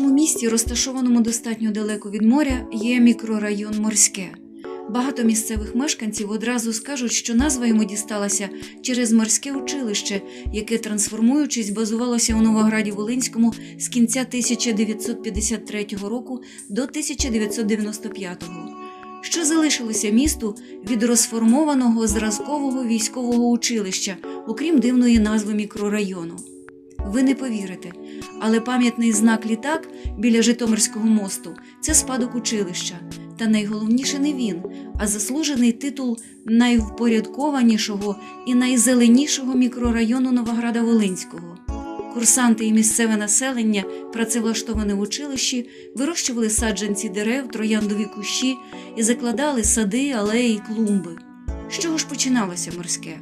місті, розташованому достатньо далеко від моря, є мікрорайон Морське. Багато місцевих мешканців одразу скажуть, що назва йому дісталася через морське училище, яке, трансформуючись, базувалося у Новограді Волинському з кінця 1953 року до 1995 що залишилося місту від розформованого зразкового військового училища, окрім дивної назви мікрорайону. Ви не повірите, але пам'ятний знак літак біля Житомирського мосту це спадок училища. Та найголовніше не він, а заслужений титул найвпорядкованішого і найзеленішого мікрорайону Новограда Волинського. Курсанти і місцеве населення, працевлаштоване в училищі, вирощували саджанці дерев, трояндові кущі і закладали сади, алеї, клумби. З чого ж починалося морське?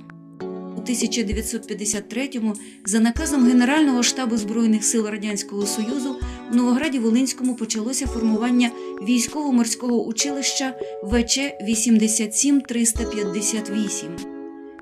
У 1953-му за наказом Генерального штабу Збройних сил Радянського Союзу у Новограді Волинському почалося формування військово-морського училища ВЧ 87358.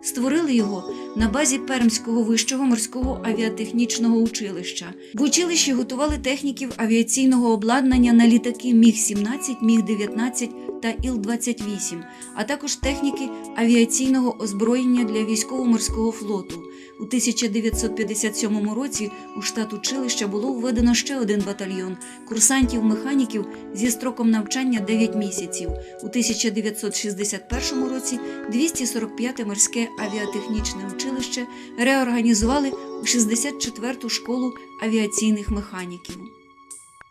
Створили його на базі Пермського вищого морського авіатехнічного училища. В училищі готували техніків авіаційного обладнання на літаки Міг-17, Міг-19 та Іл-28, а також техніки авіаційного озброєння для військово-морського флоту. У 1957 році у штат училища було введено ще один батальйон курсантів-механіків зі строком навчання 9 місяців. У 1961 році 245-те морське авіатехнічне училище реорганізували у 64-ту школу авіаційних механіків.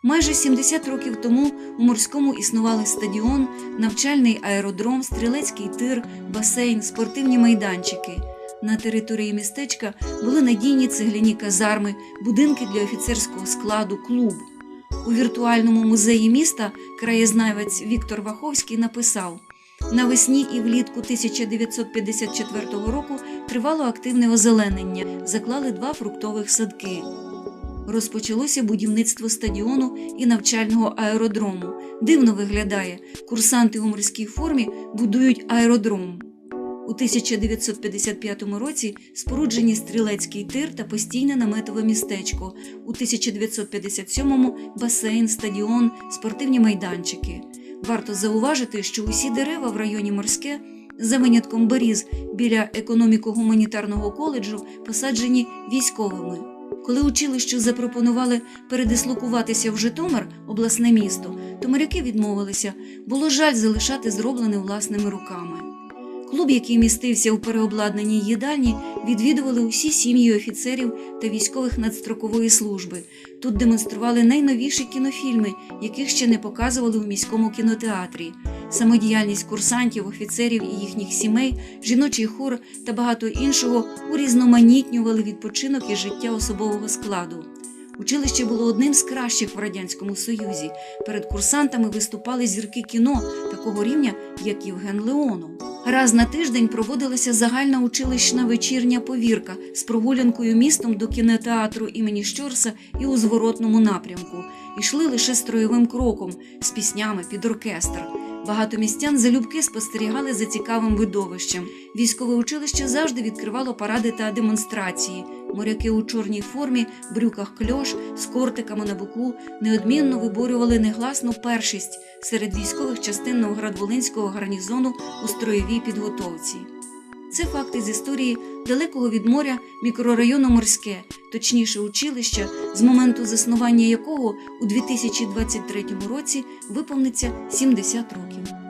Майже 70 років тому у морському існували стадіон, навчальний аеродром, стрілецький тир, басейн, спортивні майданчики. На території містечка були надійні цегляні казарми, будинки для офіцерського складу, клуб. У віртуальному музеї міста краєзнавець Віктор Ваховський написав: навесні і влітку 1954 року тривало активне озеленення, заклали два фруктових садки. Розпочалося будівництво стадіону і навчального аеродрому. Дивно виглядає, курсанти у морській формі будують аеродром. У 1955 році споруджені стрілецький тир та постійне наметове містечко. У 1957-му басейн, стадіон, спортивні майданчики. Варто зауважити, що усі дерева в районі морське, за винятком беріз біля економіко-гуманітарного коледжу, посаджені військовими. Коли училищу запропонували передислокуватися в Житомир, обласне місто, то моряки відмовилися, було жаль залишати зроблене власними руками. Клуб, який містився у переобладнаній їдальні, відвідували усі сім'ї офіцерів та військових надстрокової служби. Тут демонстрували найновіші кінофільми, яких ще не показували у міському кінотеатрі. Самодіяльність курсантів, офіцерів і їхніх сімей, жіночий хор та багато іншого урізноманітнювали відпочинок і життя особового складу. Училище було одним з кращих в радянському союзі. Перед курсантами виступали зірки кіно такого рівня, як Євген Леонов. Раз на тиждень проводилася загальна училищна вечірня повірка з прогулянкою містом до кінотеатру імені Щорса і у зворотному напрямку. Ішли лише строєвим кроком з піснями під оркестр. Багато містян залюбки спостерігали за цікавим видовищем. Військове училище завжди відкривало паради та демонстрації. Моряки у чорній формі, брюках кльош, з кортиками на боку неодмінно виборювали негласну першість серед військових частин Новоград-Волинського гарнізону у строєвій підготовці. Це факти з історії далекого від моря мікрорайону Морське, точніше училища, з моменту заснування якого у 2023 році виповниться 70 років.